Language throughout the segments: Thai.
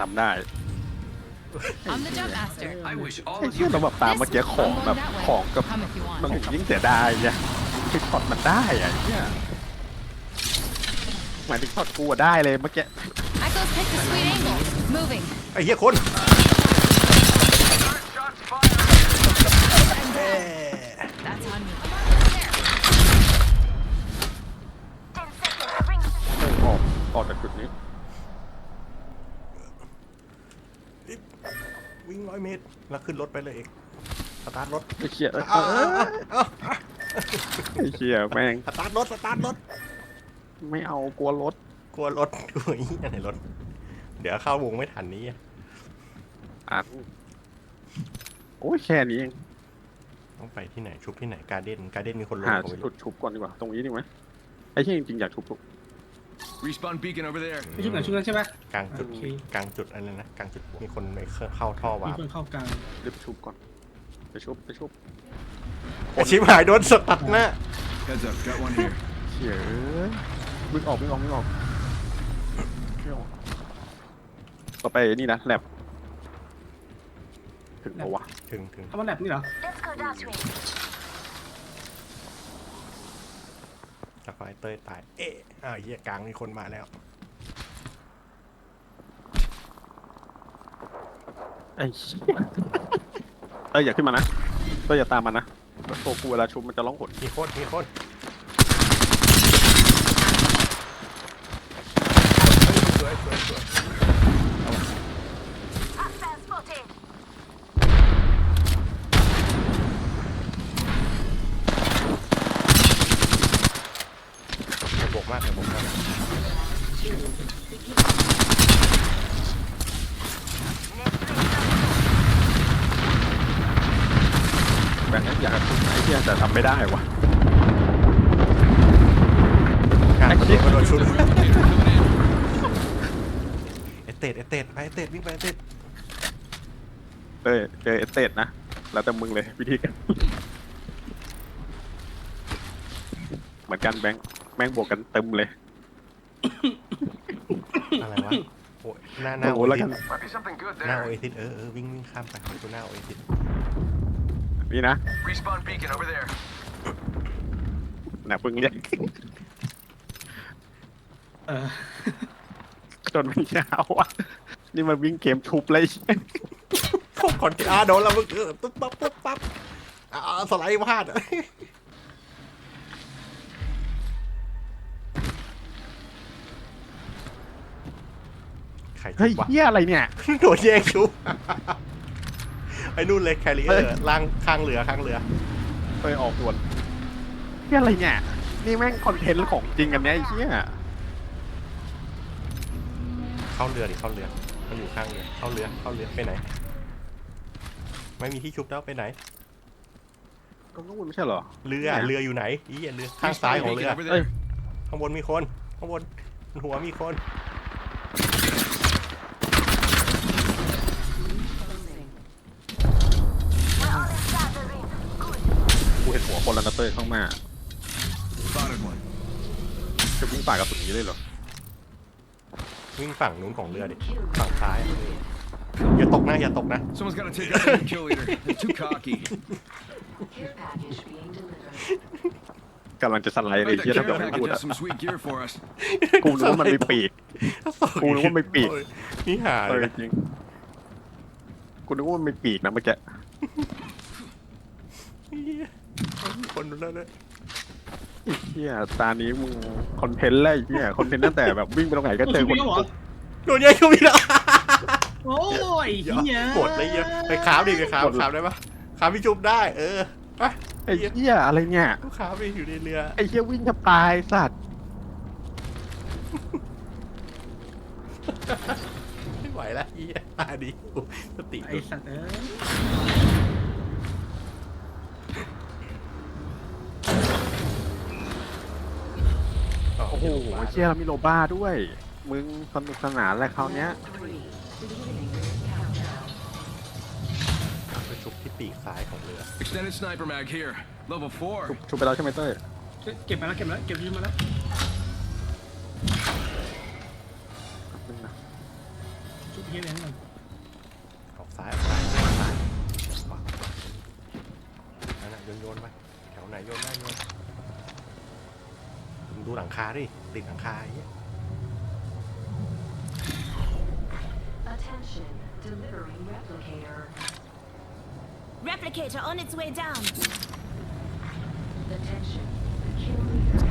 ทำได้ I'm the jump master. I wish all ไอ้ of เชี่ย you เราแบบตามเมื่อกี้ของแบบของกับ Come if you มัน want. ถึงยิ่งเสียดายไงคือช็อตมันได้อะไอ้เนี่ยหมายถึงช็อตกูอะได้เลยเมื่อกี้ Echoes picked a sweet angle. Moving. ไอ้เหี้ยคน That's on me. อยเมตร แล้วขึ้นรถไปเลยเอกสตาร์ทรถไอ้เชี่ยเออเอาเอาเอาเอาไอ้เชี่ยแม่งสตาร์ทรถสตาร์ทรถไม่เอากลัวรถกลัวรถกลัวอีอะไรรถ เดี๋ยวเข้าวงไม่ทันนี้อะโอ้ยแค่นี้เองต้องไปที่ไหนชุบที่ไหนการเด้นการเด้นมีคนลงหาผมไม่จุรู้ดชุบก่อนดีกว่าตรงนี้ดีไหมไอ้เชี่ยจริงๆอยากชุบทุก respawn beacon over there. ไม่ชุบไหนชุบนั้นใช่ปะ กลางจุดโอเค กลางจุดอะไรนะกลางจุดมีคนไปเข้าท่อมีวาร์ปคนเข้ากลางรีบชุบก่อนไปชุบไปชุบไอ้ชิบหายโดนสตัดหน้า Heads up, got one here. เชี่ยเอ้ยมึงออกมึงออกมึงออกไม่ออกต่อไปนี่นะแลบถึงปะวะถึงถึงเอามาแลบนี่เหรอ Let's go that way. จากไฟเต้ยตาย เอ๊ะอ้าวเหี้ยกลางมีคนมาแล้ว ไอ้เชี่ยเอ้ยอย่าขึ้นมานะเต้ยอย่าตามมันนะแล้วโตกูเวลาชุบมันจะร้องหดมีคนมีคนสวยสวยสวย Hostile spotted. ระบบ มากระบบมากแบบนี้อยากชุบไอ้เชี่ยแต่ทำไม่ได้วะกลางไอ้กระเหี้โดยดกระโดดชุด Replicator coming in. เอเตดเอเตดไปเอเตดวิ่งไปเอเตดเต้ยเจอเอสเตดนะ แล้วแต่มึงเลยวิธีการเหมือนกันแบงค์ แม่งบวกกันเต็มเลย อะไรวะโอ้ยหน้าหน้าโอ้โอโหเอแล้วซิกันส Might be something good หน้าโอ there. เอซิสเออเออวิ่งวิ่งข้ามไปดูหน้าโอเอซิสนี่นะ Respawn beacon over there. นะมึงเรียกเออ จนไม่ยาวอะ นี่มันวิ่งเกมชุบเลยพวกคอนอาโดนแล้วมึงเออตุ๊บปั๊บปุ๊บปั๊บอ่าสไลด์พลาด รเฮ้ยชุบวะเฮียอะไรเนี่ย โดนแย่งชุบไอ้นู่นเลยแคริเอเฮ้อย ร์ล่างข้างเรือข้างเรือ เคยออกด่วนเฮียอะไรเนี่ย นี่แม่งคอนเทนต์ของจริงกันเนี่ยไอ้เฮียเข้าเรือดิเข้าเรือมันอยู่ข้างเรือเข้าเรือเข้าเรือไปไหน ไม่มีที่ชุบแล้วไปไหน ก็นู่นไม่ใช่เหรอ เรือเนี่ยเรืออยู่ไหนอีเรือข้างซ้าย Respawn ของเรือ beacon over เอ้ย there. ข้างบนมีคน ข้างบนหัวมีคน We're all in gathering. Good. กูเห็นหัวคนแล้วนะเต้ยข้างหน้า Spotted one. จะวิ่งฝ่ากระสุนนี้เลยเหรอวิ่งฝั่งนู้นของเรือดิ ฝั่งซ้ายอะอย่าตกนะ อย่าตกนะ Someone's got to take out the new kill leader. They're too cocky. Care package being delivered. กำลังจะสไลด์เลย Bet เฮีย that ถ้า care เกิดไม่ package พูดอะ has some sweet gear for us. กูรู้ว่ามันไม่ปีก กูนึกว่าไม่ปีกนี่หาเอเลอยจริงกูนึกว่ามันไม่ปีกนะเมื่อกี้ คนนู้นแล้วเลยไอ้เฮียตานี้มึงคอนเทนต์แล้วไอ้เฮียคอนเทนต์ตั้งแต่แบบวิ่งไปตรงไหนก็เจอชุบคนอีกแล้วเหรอโดนแย่งชุบอีกแล้วโอ้ยเฮียกดเลยเหี้ยไปขาวดิไปขาวขาวได้ปะขาวพี่ชุบได้ เออไปไอ้เฮียอะไรเนี่ยขาวไปอยู่ในเรือไอ้เฮียวิ่งแทบตายสัตว์ไม่ไหวแล้วเฮียตาดีสติไอสัตว์เอ้ย อ้โหเฮียเรามีโลบ้าด้วย มึงสนุกสนานแหละคราวเนี้ย Three. Beginning ring countdown. ไปชุบที่ปีกซ้ายของเรือ Extended sniper mag here. Level ชุบ 4. ชุบไปแล้วใช่ไหมเต้ยเก็บมาแล้วเก็บมาแล้วเก็บชุบมาแล้วนึงนะชุบเฮียเลยนั่น ดูหลังคาดิติดหลังคาอย่างเงี้ย Attention, delivering replicator. Replicator on its way down. Attention, the kill leader.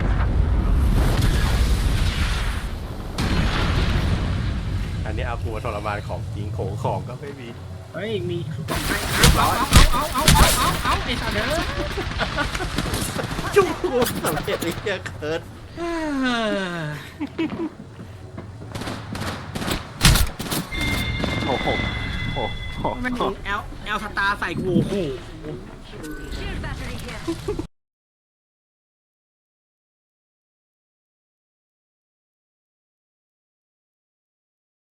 อันนี้เอาตัวทรมานของจริงโขงของก็ไม่มีเฮ้ย มีกล่องไพ่เอาเอาเอาเอาเอาเอาเอาไอ้สัตว์เด้อ จุ๊บสำเร็จไอ้เหี้ยเคิร์ดเอ้อ โอ้โหโอ้โห มันยิงแอลแอลสตาร์ใส่กูโอ้โห